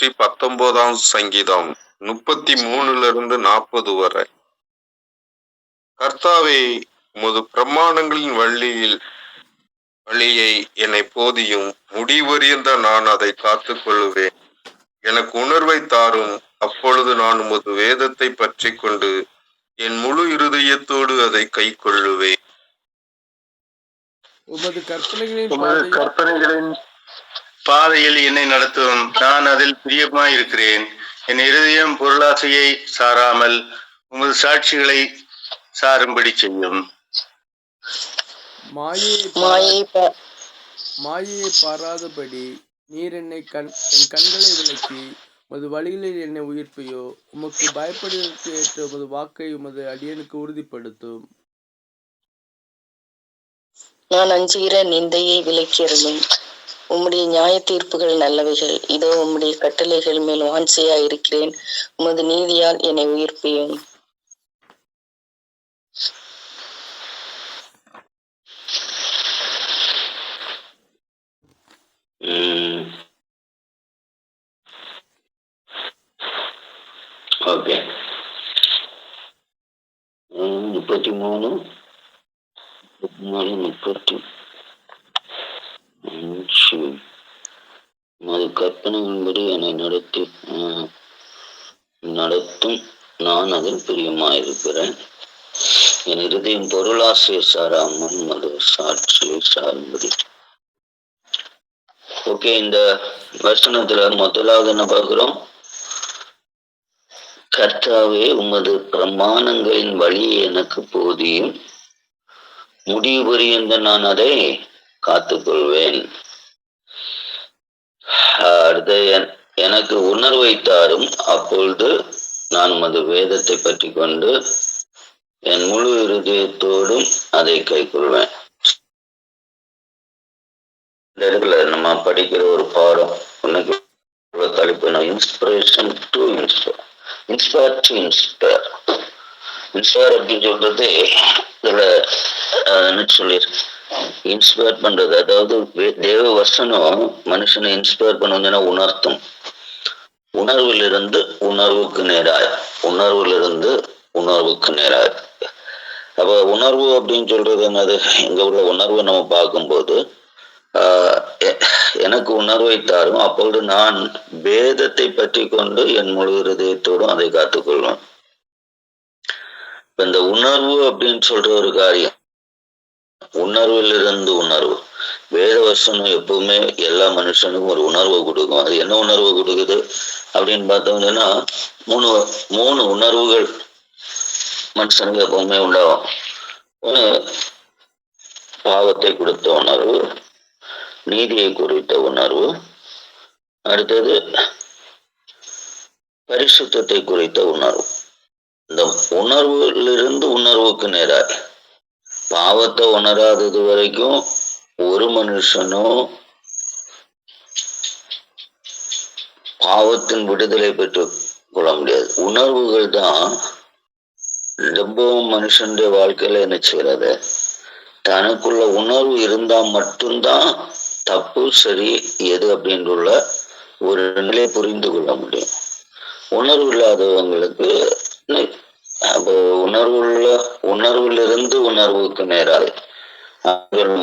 நூற்றி பத்தொன்பதாம் சங்கீதம் முப்பத்தி மூணுல இருந்து நாற்பது வரை. கர்த்தாவே உமது பிரமாணங்களின் வழியில் வழியை என்னை போதியும் முடிவறியந்த நான் அதை காத்துக் கொள்ளுவேன். எனக்கு உணர்வை தாரும். அப்பொழுது நான் உமது வேதத்தை பற்றி கொண்டு என் முழு இருதயத்தோடு அதை கை கொள்ளுவேன். உமது கற்பனைகளின் பாதையில் என்னை நடத்தும். நான் அதில் பிரியமாய் இருக்கிறேன் என் இருதயம் பொருளாசையை சாராமல் உமது சாட்சிகளை சாரும்படி செய்யும். மாயை பாராதபடி நீர் என்னை கண் என் கண்களை விலக்கி உமது வழிகளில் என்னை உயிர்ப்பையோ. உமக்கு பயப்படுவதற்கு ஏற்ற உமது வாக்கை உமது அடியனுக்கு உறுதிப்படுத்தும். நான் அஞ்சுகிற நிந்தையை விலக்கியருளும் உம்முடைய நியாய தீர்ப்புகள் நல்லவைகள். இதோ உம்முடைய கட்டளைகள் மேல் வாஞ்சையா இருக்கிறேன். உமது நீதியால் என்னை உயிர்ப்பியும் ஓகே. முப்பத்தி மூணு. முப்பத்தி மூணு முப்பத்தி அஞ்சு உமது கற்பனைகளின்படி என்னை நடத்தி நடத்தும். நான் அதில் பிரியமாயிருக்கிறேன். என் இருதயம் பொருளாசிரியர் சாராமல் மது சாட்சியை சார்ந்தது. ஓகே இந்த வசனத்துல முதலாவது என்ன பார்க்கிறோம்? கர்த்தாவே உமது பிரமாணங்களின் வழி எனக்கு போதியும். முடிவு பரியந்த நான் அதை காத்துக்கொள்வேன். அடுத்து எனக்கு உணர்வை தாரும் அப்பொழுது நான் உமது வேதத்தை பற்றி கொண்டு என் முழு இருதயத்தோடும் அதை கைக்கொள்வேன் இந்த இடத்துல நம்ம படிக்கிற ஒரு பாடம் உனக்கு தலைப்பு. Inspiration to inspire inspire to inspire inspire அப்படின்னு சொல்றது இதுல என்ன சொல்லியிருக்கு இன்ஸ்பயர் பண்றது. அதாவது தேவ வசனம் மனுஷனை இன்ஸ்பயர் பண்ணுவதுன்னா உணர்த்தும். உணர்விலிருந்து உணர்வுக்கு நேராய். உணர்விலிருந்து உணர்வுக்கு நேராய். அப்ப உணர்வு அப்படின்னு சொல்றது என்னது? இங்க உள்ள உணர்வை நம்ம பார்க்கும்போது ஆஹ் எ- எனக்கு உணர்வை தாரும் அப்பொழுது நான் வேதத்தை பற்றி கொண்டு என் முழு இருதயத்தோடும் அதை காத்துக்கொள்வேன். இந்த உணர்வு அப்படின்னு சொல்ற ஒரு காரியம். உணர்விலிருந்து உணர்வு. வேத வசனம் எப்பவுமே எல்லா மனுஷனுக்கும் ஒரு உணர்வை கொடுக்கும். அது என்ன உணர்வு கொடுக்குது அப்படின்னு பார்த்தோம்னா மூணு மூணு உணர்வுகள் மனுஷனுக்கு எப்பவுமே உண்டாகும். பாவத்தை கொடுத்த உணர்வு நீதியை குறித்த உணர்வு. அடுத்தது பரிசுத்தத்தை குறித்த உணர்வு. இந்த உணர்வுலிருந்து உணர்வுக்கு நேராய். பாவத்தை உணராதது வரைக்கும் ஒரு மனுஷனும் பாவத்தின் விடுதலை பெற்று கொள்ள முடியாது. உணர்வுகள் தான் ரொம்பவும் மனுஷனுடைய வாழ்க்கையில என்ன செய்யறது? தனக்குள்ள உணர்வு இருந்தா மட்டும்தான் தப்பு சரி எது அப்படின்றுள்ள ஒரு நிலை புரிந்து கொள்ள முடியும். உணர்வு இல்லாதவங்களுக்கு அப்போ உணர்வுள்ள உணர்விலிருந்து உணர்வுக்கு நேராக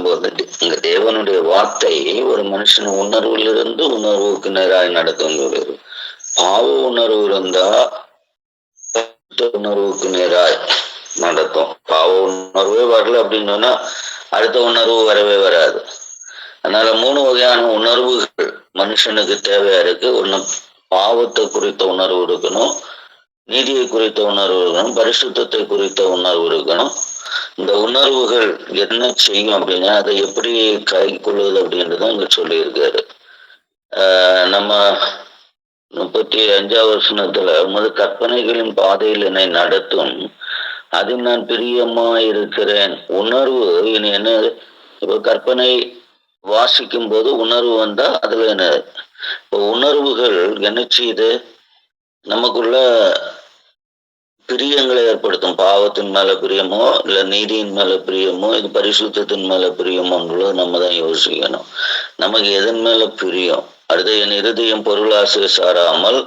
போது இங்க தேவனுடைய வார்த்தை ஒரு மனுஷன் உணர்விலிருந்து உணர்வுக்கு நேராக நடத்தும் பாவ உணர்வு இருந்தா உணர்வுக்கு நேராய் நடத்தும் பாவ உணர்வே வரல அப்படின்னு சொன்னா அடுத்த உணர்வு வரவே வராது. அதனால மூணு வகையான உணர்வுகள் மனுஷனுக்கு தேவையா இருக்கு. ஒண்ணு பாவத்தை குறித்த உணர்வு இருக்கணும். நீதியை குறித்த உணர்வு இருக்கணும் பரிசுத்தத்தை குறித்த உணர்வு இருக்கணும் இந்த உணர்வுகள் என்ன செய்யும் அப்படின்னா அதை எப்படி கை கொள்வது அப்படின்றத இங்க சொல்லியிருக்காரு. ஆஹ் நம்ம முப்பத்தி அஞ்சாவது வருஷத்துல உமது கற்பனைகளின் பாதையில் என்னை நடத்தும் அதில் நான் பிரியமா இருக்கிறேன் உணர்வு இனி என்ன இப்போ கற்பனை வாசிக்கும் போது உணர்வு வந்தா அதுல என்ன? இப்போ உணர்வுகள் என்ன செய்யுது? நமக்குள்ள பிரியங்களை ஏற்படுத்தும். பாவத்தின் மேல பிரியமோ இல்ல நீதியின் மேல பிரியமோ இது பரிசுத்தத்தின் மேல பிரியமோன்றது நம்ம தான் யோசிக்கணும். நமக்கு எதன் மேல பிரியம்? அடுத்து என் இருதயம் பொருளாசை சாராமல்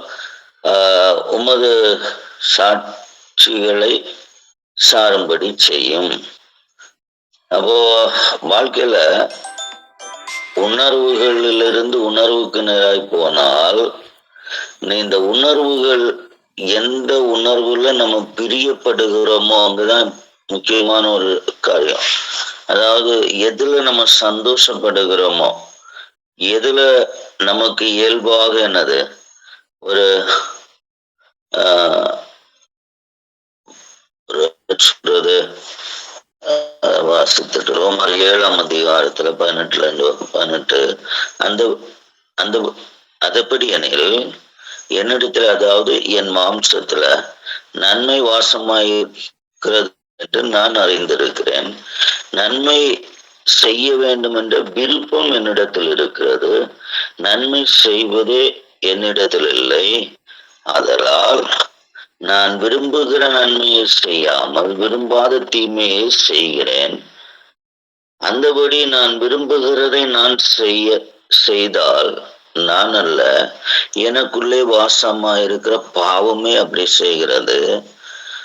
ஆஹ், உமது சாட்சிகளை சாரும்படி செய்யும். அப்போ வாழ்க்கையில உணர்வுகளிலிருந்து உணர்வுக்கு நேராய் போனால் இந்த உணர்வுகள் எந்த உணர்வுல நம்ம பிரியப்படுகிறோமோ அங்கதான் முக்கியமான ஒரு காரியம். அதாவது எதுல நம்ம சந்தோஷப்படுகிறோமோ எதுல நமக்கு இயல்பாக என்னது? ஒரு ஆஹ், சொல்றது வாசித்துட்டு ரோமர் ஏழாம் அதிகாரத்துல பதினெட்டுல இருந்து பதினெட்டு. அந்த அந்த அதப்படி எனில் என்னிடத்துல அதாவது என் மாம்சத்துல நன்மை வாசமாயிருக்கிறது என்று நான் அறிந்திருக்கிறேன். நன்மை செய்ய வேண்டும் என்ற விருப்பம் என்னிடத்தில் இருக்கிறது. நன்மை செய்வதே என்னிடத்தில் இல்லை. அதனால் நான் விரும்புகிற நன்மையை செய்யாமல் விரும்பாத தீமையை செய்கிறேன். அந்தபடி நான் விரும்புகிறதை நான் செய்ய செய்தால் நான் அல்ல. எனக்குள்ளே வாசமா இருக்கிற பாவமே அப்படி செய்கிறது.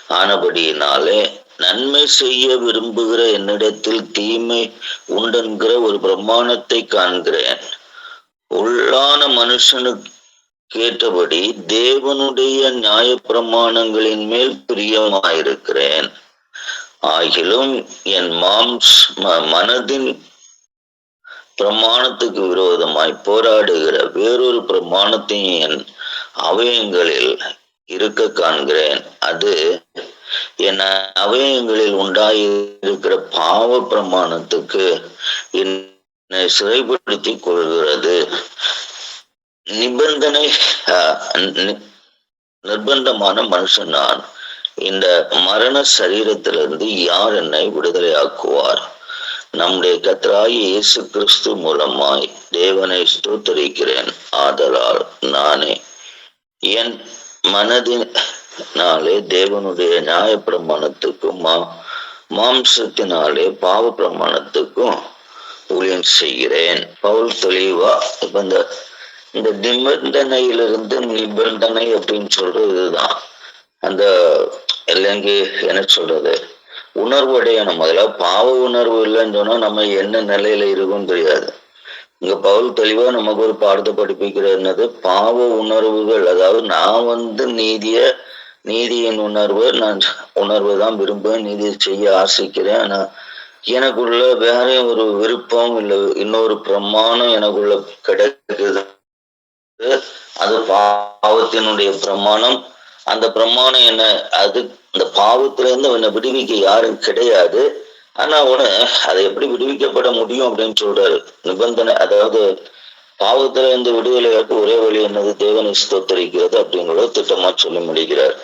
ஆனபடியினாலே நன்மை செய்ய விரும்புகிற என்னிடத்தில் தீமை உண்டென்கிற ஒரு பிரமாணத்தை காண்கிறேன். உள்ளான மனுஷனுக்கு கேட்டபடி தேவனுடைய நியாய பிரமாணங்களின் மேல் பிரியமாயிருக்கிறேன். ஆகிலும் என் மாம்ஸ் ம- மனதின் பிரமாணத்துக்கு விரோதமாய் போராடுகிற வேறொரு பிரமாணத்தையும் என் அவயங்களில் இருக்க காண்கிறேன். அது என் அவயங்களில் உண்டாயிருக்கிற பாவ பிரமாணத்துக்கு என்னை சிறைப்படுத்தி கொள்கிறது. நிபந்தனை நி- நிர்பந்தமான மனுஷன் நான். இந்த மரண சரீரத்திலிருந்து யார் என்னை விடுதலையாக்குவார்? நம்முடைய கத்தராகி இயேசு கிறிஸ்து மூலமாய் தேவனை ஸ்தோத்தரிக்கிறேன். ஆதலால் நானே என் மனதினாலே தேவனுடைய நியாயப்பிரமாணத்துக்கும் மா மாம்சத்தினாலே பாவ பிரமாணத்துக்கும் ஊழியம் செய்கிறேன். பவுல் தெளிவா இப்ப இந்த இந்த நிபந்தனையிலிருந்து நிபந்தனை அப்படின்னு சொல்றது இதுதான். அந்த இல்லைங்க என்ன சொல்றது? உணர்வு அடையணும். முதல்ல பாவ உணர்வு இல்லைன்னு சொன்னா நம்ம என்ன நிலையில இருக்கும்னு தெரியாது. இங்க பவுல் தெளிவா நமக்கு ஒரு பாடத்தை படிப்பிக்கிறது பாவ உணர்வுகள். அதாவது நான் வந்து நீதிய நீதியின் உணர்வு நான் உணர்வு தான் விரும்புவேன் நீதி செய்ய ஆசைக்கிறேன். ஆனா எனக்குள்ள வேற ஒரு விருப்பம் இல்லை. இன்னொரு பிரமாணம் எனக்குள்ள கிடைக்குது. அது பாவத்தினுடைய பிரமாணம். அந்த பிரமாணம் என்ன? அது இந்த பாவத்துல இருந்து அவனை விடுவிக்க யாரும் கிடையாது. ஆனா அவனு அதை எப்படி விடுவிக்கப்பட முடியும் அப்படின்னு சொல்றாரு. நிபந்தனை அதாவது பாவத்துல இருந்து விடுதலையாக்கு ஒரே வழி என்னது? தேவனை ஸ்தோத்தரிக்கிறது அப்படிங்கிறத திட்டமா சொல்லி முடிக்கிறார்.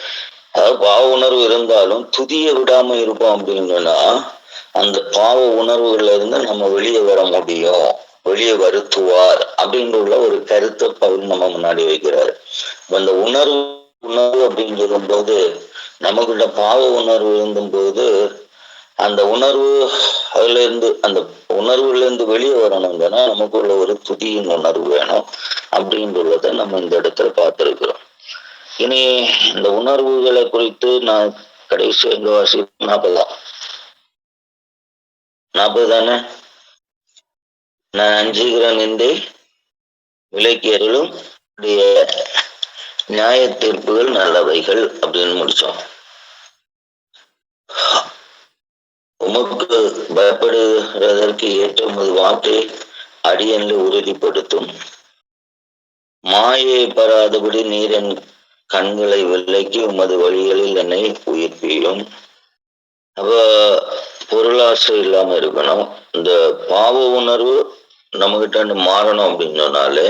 அதாவது பாவ உணர்வு இருந்தாலும் துதிய விடாம இருப்போம் அப்படின்னா அந்த பாவ உணர்வுகள்ல இருந்து நம்ம வெளியே வர முடியும். வெளியே வருத்துவார் அப்படின்ற உள்ள ஒரு கருத்தை பவுல் நம்ம முன்னாடி வைக்கிறார். அந்த உணர்வு உணர்வு அப்படின்னு சொல்லும்போது நமக்குள்ள பாவ உணர்வு இருந்தும்போது அந்த உணர்வு அதுல இருந்து அந்த உணர்வுல இருந்து வெளியே வரணும்னா நமக்குள்ள ஒரு துதியின் உணர்வு வேணும் அப்படின்றத நம்ம இந்த இடத்துல பார்த்திருக்கிறோம். இனி இந்த உணர்வுகளை குறித்து நான் கடைசி எங்க வாசி நாற்பதாம் நாற்பது தானே? நான் அஞ்சுகிற நிந்தை விலக்கியர்களும் நியாய தீர்ப்புகள் நல்லவைகள் அப்படின்னு முடிச்சோம். உமக்கு பயப்படுகிறதற்கு ஏற்ற உமது வாக்கை அடியனில் உறுதிப்படுத்தும். மாயை பெறாதபடி நீர் என் கண்களை விலக்கி உமது வழிகளில் என்னை உயிர்ப்பியும். அப்ப பொருளாசை இல்லாம இருக்கணும். இந்த பாவ உணர்வு நம்மகிட்ட மாறணும் அப்படின்னு சொன்னாலே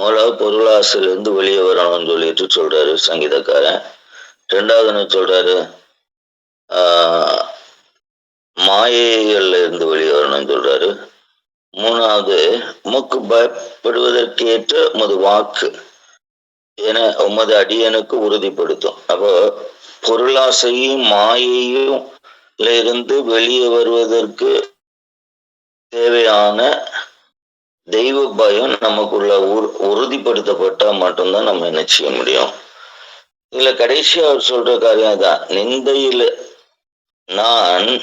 முதல்ல பொருளாசையில இருந்து வெளியே வரணும்னு சொல்லிட்டு சொல்றாரு சங்கீதக்காரன். ரெண்டாவது என்ன சொல்றாரு? ஆஹ் மாயைகள்ல இருந்து வெளியே வரணும்னு சொல்றாரு. மூணாவது உமக்கு பயப்படுவதற்கு ஏற்ற உமது வாக்கு. என உமது அடியனுக்கு உறுதிப்படுத்தும். அப்போ பொருளாசையும் மாயையும் இருந்து வெளியே வருவதற்கு தேவையான தெய்வ பயம் நமக்குள்ள உறுதிப்படுத்தப்பட்டா மட்டும்தான் நம்ம என்ன செய்ய முடியும். இதுல கடைசியா அவர் சொல்ற காரியம் தான் நிந்தையில நான்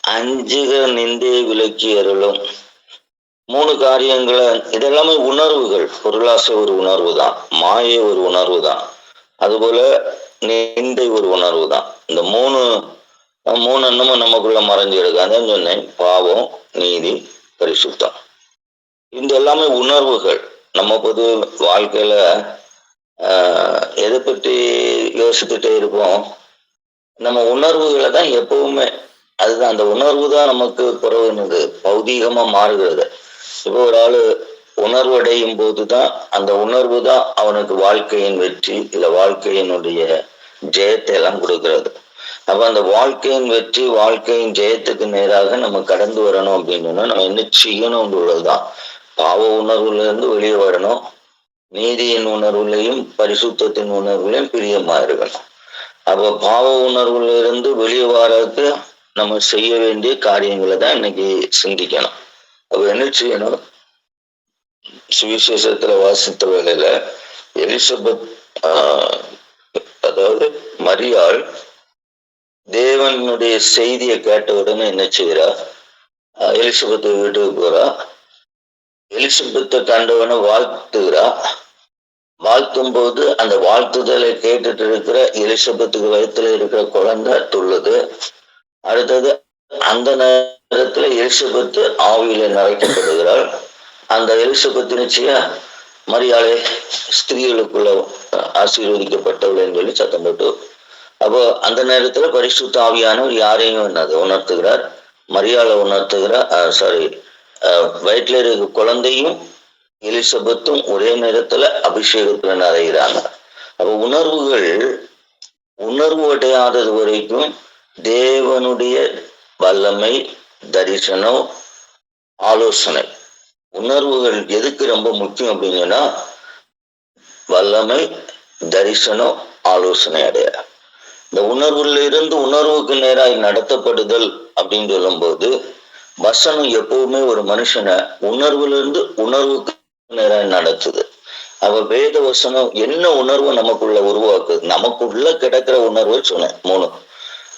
அஞ்சுக நிந்தையை விலக்கி அருளும். மூணு காரியங்களை இதெல்லாமே உணர்வுகள். பொருளாசை ஒரு உணர்வு தான். மாயை ஒரு உணர்வு தான். அதுபோல நிந்தை ஒரு உணர்வு தான். இந்த மூணு மூணு எண்ணமும் நமக்குள்ள மறைஞ்சிருக்கு சொன்னேன். பாவம் நீதி பரிசுத்தம். இந்த எல்லாமே உணர்வுகள். நம்ம பொது வாழ்க்கையில ஆஹ், எதை பற்றி யோசிச்சுட்டே இருப்போம். நம்ம உணர்வுகளை தான் எப்பவுமே அதுதான் அந்த உணர்வு தான் நமக்கு பிறகுனது பௌதீகமா மாறுகிறது. இப்போ ஒரு ஆளு உணர்வடையும் போதுதான் அந்த உணர்வு தான் அவனுக்கு வாழ்க்கையின் வெற்றி இல்ல வாழ்க்கையினுடைய ஜெயத்தை எல்லாம் கொடுக்கிறது. அப்ப அந்த வாழ்க்கையின் வெற்றி வாழ்க்கையின் ஜெயத்துக்கு நேராக நம்ம கடந்து வரணும் அப்படின்னு நம்ம என்ன செய்யணும் உள்ளதுதான் பாவ உணர்வுல இருந்து வெளியே வரணும். நீதியின் உணர்வுலையும் பரிசுத்தத்தின் உணர்வுலையும் பிரியமா இருக்கணும். அப்ப பாவ உணர்வுல இருந்து வெளியே வர்றதுக்கு நம்ம செய்ய வேண்டிய காரியங்களை தான் இன்னைக்கு சிந்திக்கணும். அப்ப என்ன செய்யணும்? சுவிசேஷத்துல வாசித்த வேலையில எலிசபெத் ஆஹ், அதாவது மரியாள் தேவனுடைய செய்தியை கேட்ட உடனே என்ன செய்யறா எலிசபெத் வீட்டுக்கு போறா. எலிசபெத்தை கண்டவனை வாழ்த்துகிறா. வாழ்த்தும் போது அந்த வாழ்த்துதலை கேட்டுட்டு இருக்கிற எலிசபெத்துக்கு வயத்துல இருக்கிற குழந்தை துள்ளுது. அடுத்தது அந்த நேரத்துல எலிசபெத்து ஆவியில நிறைக்கப்படுகிறாள் அந்த எலிசபெத்து நிச்சயம் மரியாதை ஸ்திரீகளுக்குள்ள ஆசீர்வதிக்கப்பட்டவள் சொல்லி சத்தம் போட்டு அப்போ அந்த நேரத்துல பரிசுத்த ஆவியானவர் யாரையும் என்னது உணர்த்துகிறார். மரியாதை உணர்த்துகிறார். சாரி வயிற்றுல இருக்க குழந்தையும் எலிசபெத்தும் ஒரே நேரத்துல அபிஷேகத்துல நிறைகிறாங்க அப்ப உணர்வுகள் உணர்வு அடையாதது வரைக்கும் தேவனுடைய வல்லமை தரிசனம் ஆலோசனை. உணர்வுகள் எதுக்கு ரொம்ப முக்கியம் அப்படிங்கன்னா வல்லமை தரிசனம் ஆலோசனை அடைய இந்த உணர்வுல இருந்து உணர்வுக்கு நேராய் நடத்தப்படுதல் அப்படின்னு சொல்லும்போது வசனம் எப்பவுமே ஒரு மனுஷனை உணர்வுல இருந்து உணர்வுக்கு நேராய் நடத்துது. அவ வேத வசனம் என்ன உணர்வு நமக்குள்ள உருவாக்குது? நமக்குள்ள கிடக்கிற உணர்வு சொன்னேன் மூணு.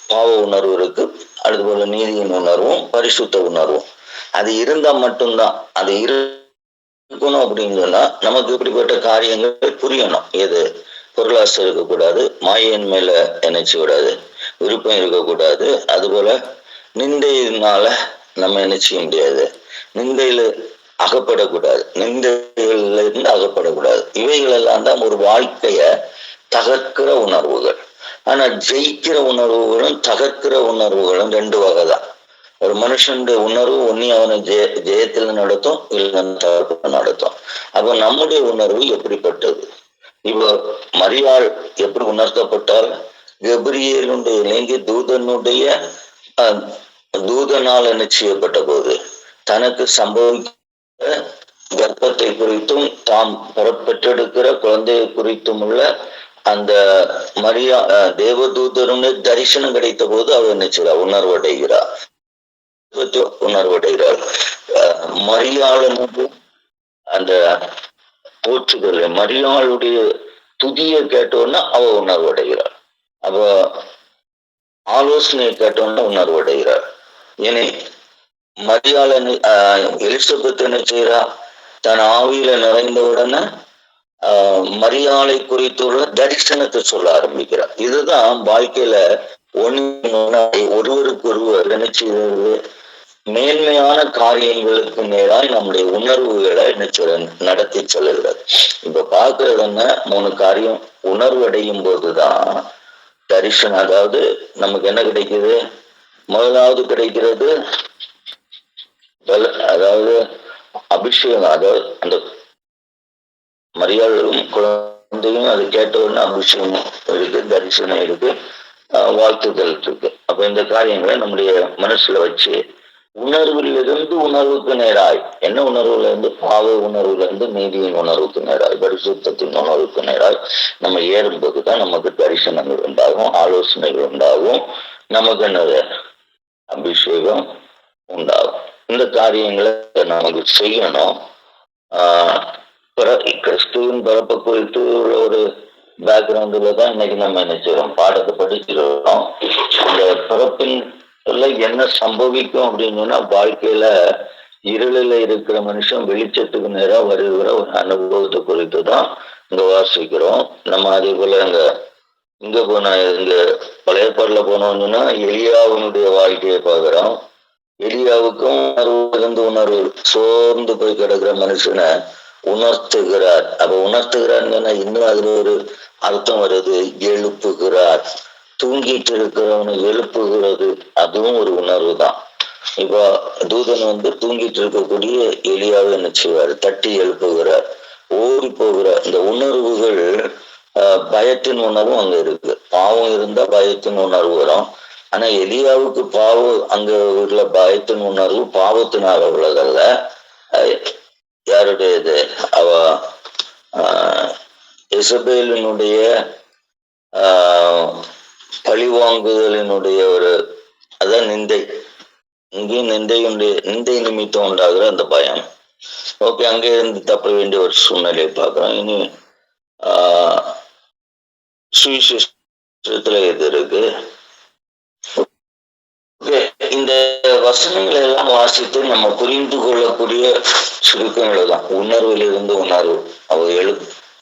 பாவ உணர்வு இருக்கு அது போல நீதியின் உணர்வும் பரிசுத்த உணர்வும். அது இருந்தா மட்டும்தான் அது இருக்கணும் அப்படின்னு சொன்னா நமக்கு இப்படிப்பட்ட காரியங்கள் புரியணும். எது? பொருளாசை இருக்கக்கூடாது மாயின் மேல நினைச்சு விடாது விருப்பம் இருக்கக்கூடாது அதுபோல நிந்தையினால நம்ம என்ன செய்ய முடியாது? நிந்தையில அகப்படக்கூடாது. நிந்தைகள்ல இருந்து அகப்படக்கூடாது. இவைகள் எல்லாம் தான் ஒரு வாழ்க்கைய தகர்க்கிற உணர்வுகள். ஆனா ஜெயிக்கிற உணர்வுகளும் தகர்க்கிற உணர்வுகளும் ரெண்டு வகை தான் ஒரு மனுஷனுடைய உணர்வு ஒன்னி அவனை ஜெய ஜெயத்துல நடத்தும் இல்லைன்னா தகர்ப்பு நடத்தும். அப்ப நம்முடைய உணர்வு எப்படிப்பட்டது? இப்போ மரியாள் எப்படி உணர்த்தப்பட்டால் கபிரியலுடைய இலங்கை தூதனுடைய தூதனால் என்ன செய்யப்பட்ட போது தனக்கு சம்பவித்த கர்ப்பத்தை குறித்தும் தாம் பெறப்பெற்றெடுக்கிற குழந்தையை குறித்தும் உள்ள அந்த மரியா அஹ், தேவதூதருடைய தரிசனம் கிடைத்த போது அவர் என்ன செய்கிறார் உணர்வடைகிறார் உணர்வடைகிறார். அஹ், மரியாளனுக்கு அந்த போற்றுதல் மரியாளுடைய துதியை கேட்டோன்னா அவ உணர்வடைகிறார். அவ ஆலோசனையை கேட்டோன்னா உணர்வடைகிறார். இனி மரியாள எலிசபெத் என்ன செய்யறா தன் ஆவியில நிறைந்த உடனே மரியாளை குறித்துள்ள தரிசனத்தை சொல்ல ஆரம்பிக்கிறார் இதுதான் வாழ்க்கையில ஒன்று ஒருவருக்கு ஒருவர் என்ன செய்வது மேன்மையான காரியங்களுக்கு நேராய் நம்முடைய உணர்வுகளை என்ன சொல்ல நடத்தி செல்லுகிறது. இப்ப பாக்குறது என்ன? மூணு காரியம். உணர்வு அடையும் போதுதான் தரிசனம். அதாவது நமக்கு என்ன கிடைக்குது? முதலாவது கிடைக்கிறது. அதாவது அபிஷேகம் அதாவது அந்த மரியாதையும் குழந்தையும் அது கேட்ட உடனே அபிஷேகம் இருக்கு தரிசனம் இருக்கு வாழ்த்துதல் இருக்கு. அப்ப இந்த காரியங்களை நம்முடைய மனசுல வச்சு உணர்விலிருந்து உணர்வுக்கு நேராய் என்ன உணர்வுல இருந்து பாவ உணர்வுல இருந்து நீதியின் உணர்வுக்கு நேராய் பரிசுத்தத்தின் உணர்வுக்கு நேராய் நம்ம ஏறும்போது தான் நமக்கு தரிசனங்கள் உண்டாகும் ஆலோசனைகள் உண்டாகும். நமக்கு என்னது? அபிஷேகம் உண்டாகும். இந்த காரியங்களை நமக்கு செய்யணும். ஆஹ் பிற- கிறிஸ்துவின் பிறப்பு குறித்து உள்ள ஒரு பேக்ரவுண்டுல தான் இன்னைக்கு நம்ம என்ன பாடத்தை படிச்சிருக்கிறோம் இந்த பிறப்பின் உள்ள என்ன சம்பவிக்கும் அப்படின்னு சொன்னா வாழ்க்கையில இருளில் இருக்கிற மனுஷன் வெளிச்சத்துக்கு நேரா வருகிற ஒரு அனுபவத்தை குறித்து தான் இங்க வாசிக்கிறோம். நம்ம அதே போல இந்த இங்க போன இங்க பழைய பாடல போனோம்னா எலியாவினுடைய வாழ்க்கையை பார்க்கிறோம் எலியாவுக்கும் உணர்வு இருந்து உணர்வு சோர்ந்து போய் கிடக்குற மனுஷனை உணர்த்துகிறார். அப்ப உணர்த்துகிறார்னா இன்னும் அதுல ஒரு அர்த்தம் வருது. எழுப்புகிறார். தூங்கிட்டு இருக்கிறவனை எழுப்புகிறது. அதுவும் ஒரு உணர்வு தான். இப்போ தூதன் வந்து தூங்கிட்டு இருக்கக்கூடிய எலியாவை என்ன செய்வார்? தட்டி எழுப்புகிறார். ஓடி போகிற இந்த உணர்வுகள் பயத்தின் உணர்வும் அங்க இருக்கு. பாவம் இருந்தா பயத்தின் உணர்வு வரும். ஆனா எலியாவுக்கு பாவம் அங்க உள்ள பயத்தின் உணர்வு பாவத்தினால உள்ளதல்ல. யாருடைய யாருடையது அவ ஆஹ், இசபேலினுடைய ஆஹ், பழிவாங்குதலினுடைய ஒரு அதான் நிந்தை. இங்கேயும் நிந்தையுடைய நிந்தை நிமித்தம் உண்டாகிற அந்த பயம். ஓகே அங்கே இருந்து தப்ப வேண்டிய ஒரு சூழ்நிலையை பார்க்கிறோம். இனி ஆஹ், சுவிசேஷத்துல இது இருக்கு. இந்த வசனங்களை எல்லாம் வாசித்து நம்ம புரிந்து கொள்ளக்கூடிய சுருக்கங்கள் தான் உணர்விலிருந்து உணர்வு. அவ எழு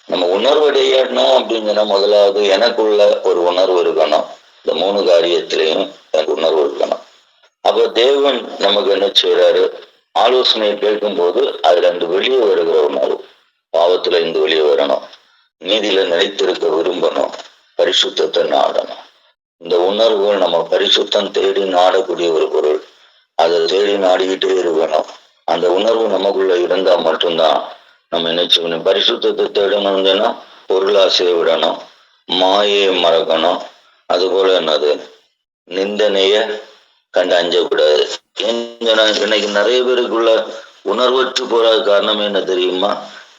நம்ம உணர்வடையணும் அப்படிங்கிற முதலாவது எனக்குள்ள ஒரு உணர்வு இருக்கணும். இந்த மூணு காரியத்திலையும் எனக்கு உணர்வு இருக்கணும். அப்ப தேவன் நமக்கு என்ன செய்யறாரு ஆலோசனையை கேட்கும் போது அதுல இருந்து வெளியே வருகிற உணர்வு. பாவத்துல இருந்து வெளியே வரணும். நீதியில நிலைத்திருக்க விரும்பணும். பரிசுத்தத்தை நாடணும் இந்த உணர்வுகள் நம்ம பரிசுத்தம் தேடி நாடக்கூடிய ஒரு பொருள். அதை தேடி நாடிக்கிட்டே இருக்கணும். அந்த உணர்வு நமக்குள்ள இருந்தா மட்டும்தான் நம்ம என்ன பரிசுத்தத்தை தேடணும்னா பொருளாசையை விடணும் மாயை மறக்கணும். அதுபோல என்னது? நிந்தனைய கண்டு அஞ்சக்கூடாது இன்னைக்கு நிறைய பேருக்குள்ள உணர்வற்று போற காரணம் என்ன தெரியுமா?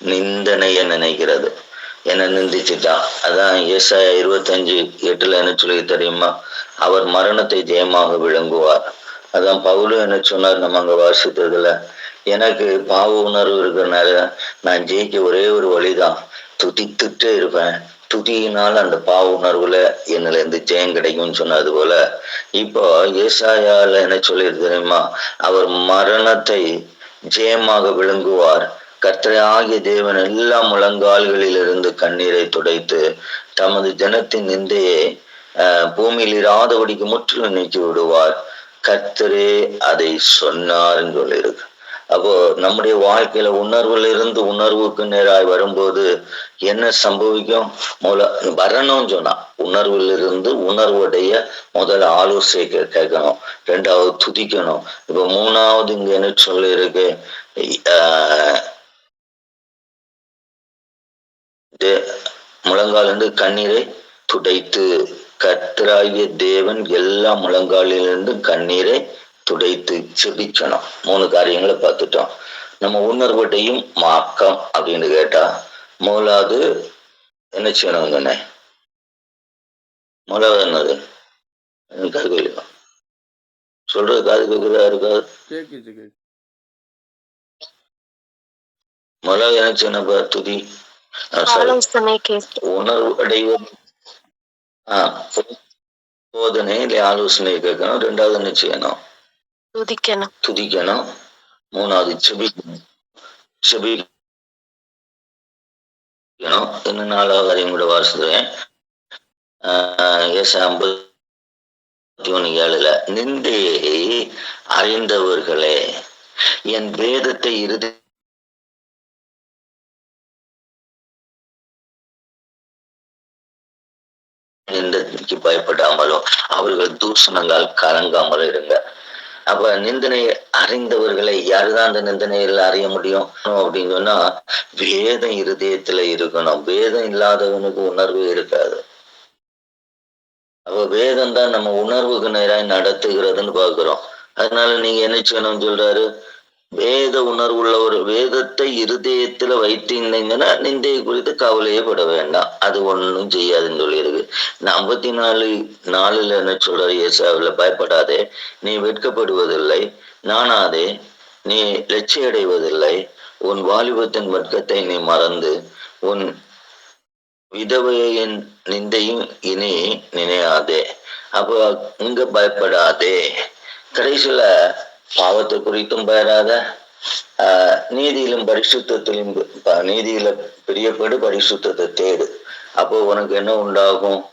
நிந்தனைய நினைக்கிறது. என்னை நிந்திச்சுட்டான் அதான் ஏசாயா இருபத்தஞ்சு எட்டுல என்ன சொல்லி தெரியுமா? அவர் மரணத்தை ஜெயமாக விளங்குவார். அதான் பவுலும் என்ன சொன்னார் நம்ம அங்க வாசித்ததுல? எனக்கு பாவ உணர்வு இருக்கிறனால நான் ஜெயிக்க ஒரே ஒரு வழிதான். துதித்துட்டே இருப்பேன். துதியினால் அந்த பாவ உணர்வுல என்னல இருந்து ஜெயம் கிடைக்கும்னு சொன்னது போல இப்போ ஏசாயால என்ன சொல்லியிரு தெரியுமா? அவர் மரணத்தை ஜெயமாக விளங்குவார். கர்த்தராகிய தேவன் எல்லா முழங்கால்களிலிருந்து கண்ணீரை துடைத்து தமது ஜனத்தின் நிந்தையை ஆஹ், பூமியில் இராதபடிக்கு முற்றிலும் நீக்கி விடுவார். கர்த்தரே அதை சொன்னார் என்று சொல்லியிருக்கு. அப்போ நம்முடைய வாழ்க்கையில உணர்வுல இருந்து உணர்வுக்கு நேராய் வரும்போது என்ன சம்பவிக்கும்? மூல வரணும்னு சொன்னா உணர்வுல இருந்து உணர்வுடைய முதல்ல ஆலோசனை கே- கேட்கணும். ரெண்டாவது துதிக்கணும். இப்ப மூணாவது இங்க என்ன சொல்லியிருக்கு? ஆஹ் முழங்கால் இருந்து கண்ணீரை துடைத்து கர்த்தராகிய தேவன் எல்லா முழங்காலிலிருந்து கண்ணீரை துடைத்து செபிக்கணும் மூணு காரியங்களை பார்த்துட்டோம். நம்ம உணர்வுடையும் மாக்கம் அப்படின்னு கேட்டா மூலாவது என்ன செய்யணும் தானே மூலாவது என்னது? காது. சொல்றது காது கேட்குதா? இருக்காது முதலாவது என்ன செய்யணும்ப்பா துதி. உணர்வு அடைவது போ- போதனை இல்லை ஆலோசனை கேட்கணும். ரெண்டாவது என்ன செய்யணும் துதிக்கணும். துதிக்கணும். மூணாவது செபிக்கணும். செபிக்கணும். இன்னும் நாலாவது வரையும் கூட வாசிக்கிறேன். எஸ் ஐம்பத்தி ஒன்று ஏழுல நிந்தையை அறிந்தவர்களே என் வேதத்தை இறுதி நிந்தனைக்கு பயப்படாமலும் அவர்கள் தூஷணங்கள் கலங்காமலும் இருங்க. அப்ப நிந்தனை அறிந்தவர்களை யாருதான் அந்த நிந்தனையில் அறிய முடியும்? அப்படின்னு சொன்னா வேதம் இருதயத்துல இருக்கணும். வேதம் இல்லாதவனுக்கு உணர்வு இருக்காது. அப்ப வேதம் தான் நம்ம உணர்வுக்கு நேராக நடத்துகிறதுன்னு பாக்குறோம் அதனால நீங்க என்ன செய்யணும்னு சொல்றாரு? வேத உணர்வுள்ள ஒரு வேதத்தை இருதயத்துல வைத்தீங்கன்னா நிந்தையை குறித்து கவலையே பட வேண்டாம். அது ஒண்ணும் செய்யாதுன்னு சொல்லியிருக்கு. இந்த ஐம்பத்தி நாலு நாலுல என்ன சொல்ற ஏசாவுல பயப்படாதே. நீ வெட்கப்படுவதில்லை. நானாதே நீ லட்சியடைவதில்லை. உன் வாலிபத்தின் வர்க்கத்தை நீ மறந்து உன் விதவையின் நிந்தையும் இனி நினையாதே. அப்போ இங்க பயப்படாதே. கடைசியில பாவத்தை குறித்தும் பயராத ஆஹ் நீதியிலும் பரிசுத்திலும் நீதியில பிரியப்படு பரிசுத்தத்தை தேடு. அப்போ உனக்கு என்ன உண்டாகும்?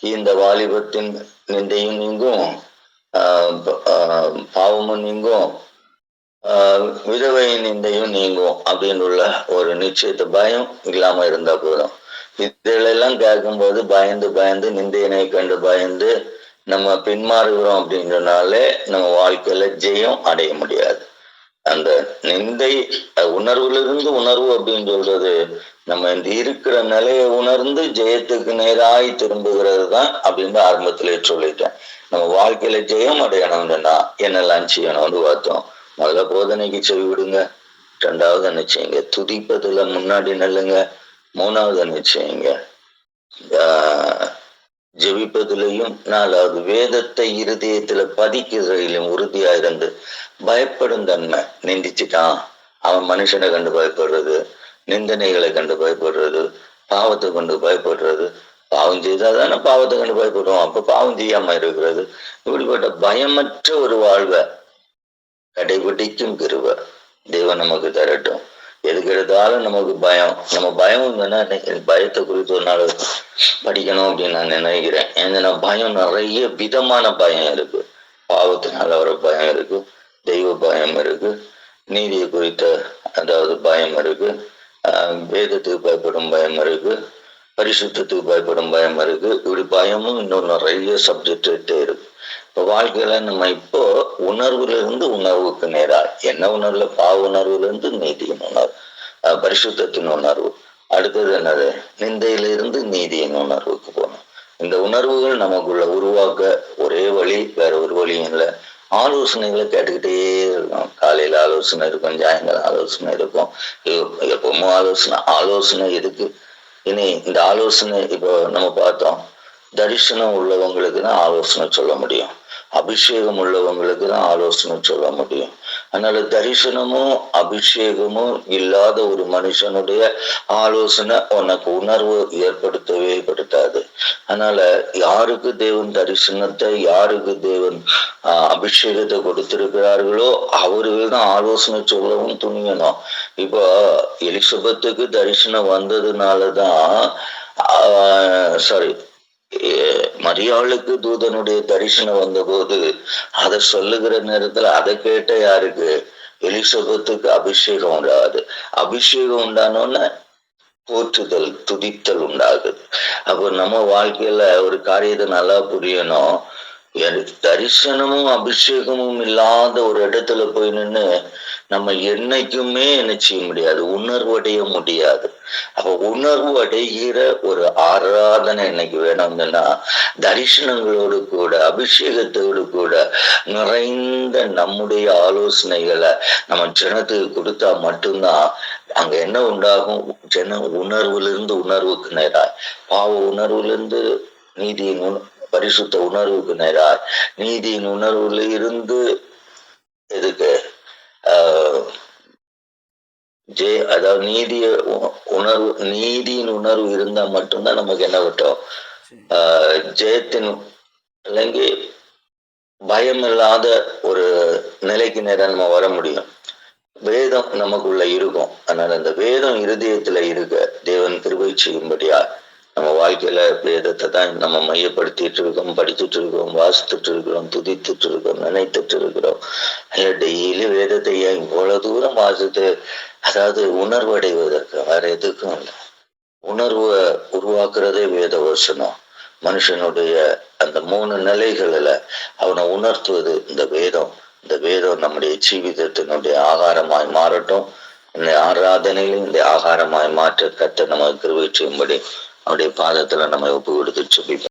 இந்த வாலிபத்தின் நிந்தையும் நீங்கும் ஆஹ் ஆஹ் பாவமும் நீங்கும் ஆஹ் விதவையின் நிந்தையும் நீங்கும் அப்படின்னு உள்ள ஒரு நிச்சயத்தை பயம் இல்லாம இருந்தா போதும். இதெல்லாம் கேட்கும்போது பயந்து பயந்து நிந்தையினை கண்டு பயந்து நம்ம பின்மாறுகிறோம் அப்படின்றனாலே நம்ம வாழ்க்கையில ஜெயம் அடைய முடியாது. அந்த நிந்தை உணர்வுல உணர்விலிருந்து உணர்வு அப்படின்னு சொல்றது நம்ம இந்த இருக்கிற நிலையை உணர்ந்து ஜெயத்துக்கு நேராய் திரும்புகிறது தான் அப்படின்னு ஆரம்பத்திலே சொல்லிட்டேன். நம்ம வாழ்க்கையில ஜெயம் அடையணும்னா என்னெல்லாம் செய்யணும்னு பார்த்தோம். முதல்ல போதனைக்கு செவி விடுங்க ரெண்டாவது என்ன செய்யுங்க? துதிப்பதுல முன்னாடி நல்லுங்க. மூணாவது என்ன செய்யுங்க? ஆஹ், ஜெபிப்பதிலையும் நாலாவது வேதத்தை இருதயத்துல பதிக்கிறதிலும் உறுதியா இருந்து பயப்படும் தன்மை நிந்திச்சுட்டான். அவன் மனுஷனை கண்டு பயப்படுறது நிந்தனைகளை கண்டு பயப்படுறது பாவத்தை கண்டு பயப்படுறது. பாவம் செய்தாதானே பாவத்தை கண்டு பயப்படுவோம். அப்ப பாவம் செய்யாம இருக்கிறது. இப்படிப்பட்ட பயமற்ற ஒரு வாழ்வை கடைபிடிக்கும் கிருப தெய்வம் நமக்கு தரட்டும். எதுக்கு எடுத்தாலும் நமக்கு பயம். நம்ம பயம் இருந்ததுன்னா பயத்தை குறித்து ஒரு நாள் படிக்கணும் அப்படின்னு நான் நினைக்கிறேன். ஏன்னா பயம் நிறைய விதமான பயம் இருக்கு. பாவத்தினால வர பயம் இருக்கு. தெய்வ பயம் இருக்கு. நீதியை குறித்த அதாவது பயம் இருக்கு. ஆஹ் வேதத்துக்கு பயப்படும் பயம் இருக்கு. பரிசுத்தத்துக்கு பயப்படும் பயம் இருக்கு. இப்படி பயமும் இன்னும் நிறைய சப்ஜெக்ட் இருக்கு. வாழ்க்கையில நம்ம இப்போ உணர்வுல இருந்து உணர்வுக்கு நேரா என்ன உணர்வுல பாவ உணர்வுல இருந்து நீதியின் உணர்வு. பரிசுத்தத்தின் உணர்வு. அடுத்தது என்னது? நிந்தையில இருந்து நீதியின் உணர்வுக்கு போகணும். இந்த உணர்வுகள் நமக்குள்ள உருவாக்க ஒரே வழி வேற ஒரு வழியும் இல்லை. ஆலோசனைகளை கேட்டுக்கிட்டே இருக்கும் காலையில ஆலோசனை இருக்கும் சாயங்காலம் ஆலோசனை இருக்கும். எப்~ ஆலோசனை ஆலோசனை எதுக்கு? இனி இந்த ஆலோசனை இப்போ நம்ம பார்த்தோம். தரிசனம் உள்ளவங்களுக்கு தான் ஆலோசனை சொல்ல முடியும். அபிஷேகம் உள்ளவங்களுக்கு தான் ஆலோசனை சொல்ல முடியும். அதனால தரிசனமும் அபிஷேகமும் இல்லாத ஒரு மனுஷனுடைய ஆலோசனை உனக்கு உணர்வு ஏற்படுத்தவே படுத்தாது. அதனால யாருக்கு தேவன் தரிசனத்தை யாருக்கு தேவன் அபிஷேகத்தை கொடுத்திருக்கிறார்களோ அவர்கள் தான் ஆலோசனை சொல்லவும் துணியணும். இப்போ எலிசபெத்துக்கு தரிசனம் வந்ததுனாலதான் சாரி மரியாளுக்கு தூதனுடைய தரிசனம் வந்தபோது அதை சொல்லுகிற நேரத்துல அதை கேட்ட யாருக்கு? எலிசபத்துக்கு அபிஷேகம் உண்டாது அபிஷேகம் உண்டானோன்னு போற்றுதல் துதித்தல் உண்டாகுது. அப்போ நம்ம வாழ்க்கையில ஒரு காரியத்தை நல்லா புரியணும். தரிசனமும் அபிஷேகமும் இல்லாத ஒரு இடத்துல போய் நின்று நம்ம என்னைக்குமே என்ன செய்ய முடியாது உணர்வு அடைய முடியாது. அப்ப உணர்வு அடைகிற ஒரு ஆராதனை இன்னைக்கு வேணும்னா தரிசனங்களோடு கூட அபிஷேகத்தோடு கூட நிறைந்த நம்முடைய ஆலோசனைகளை நம்ம ஜனத்துக்கு கொடுத்தா மட்டும்தான் அங்க என்ன உண்டாகும்? ஜன உணர்வுல இருந்து உணர்வுக்கு நேராய். பாவ உணர்விலிருந்து நீதியின் பரிசுத்த உணர்வுக்கு நேராய். நீதியின் உணர்வுல இருந்து இதுக்கு ஜே ஜெய அதாவது நீதிய உ- உணர்வு நீதியின் உணர்வு இருந்தா மட்டும்தான் நமக்கு என்ன விட்டோம்? ஆஹ் ஜெயத்தின் இல்லைங்கி பயம் இல்லாத ஒரு நிலைக்கு நேரம் நம்ம வர முடியும். வேதம் நமக்குள்ள இருக்கும். அதனால அந்த வேதம் இருதயத்துல இருக்க தேவன் திருவை செய்யும்படியா நம்ம வாழ்க்கையில வேதத்தை தான் நம்ம மையப்படுத்திட்டு இருக்கோம் படித்துட்டு இருக்கோம் வாசித்துட்டு இருக்கிறோம் துதித்துட்டு இருக்கோம் நினைத்துட்டு இருக்கிறோம் டெய்லி வேதத்தை ஏன் இவ்வளவு தூரம் வாசித்து அதாவது உணர்வு அடைவதற்கு வேற எதுக்கும் இல்லை. உணர்வை உருவாக்குறதே வேத வசனம். மனுஷனுடைய அந்த மூணு நிலைகளில் அவனை உணர்த்துவது இந்த வேதம். இந்த வேதம் நம்முடைய ஜீவிதத்தினுடைய ஆகாரமாய் மாறட்டும். இந்த ஆராதனையிலும் இந்த ஆகாரமாய் மாற்ற கத்த நமக்கு கிருபை செய்யும்படி அவருடைய பாதத்துல நம்ம ஒப்பு கொடுத்து சுபிப்போம்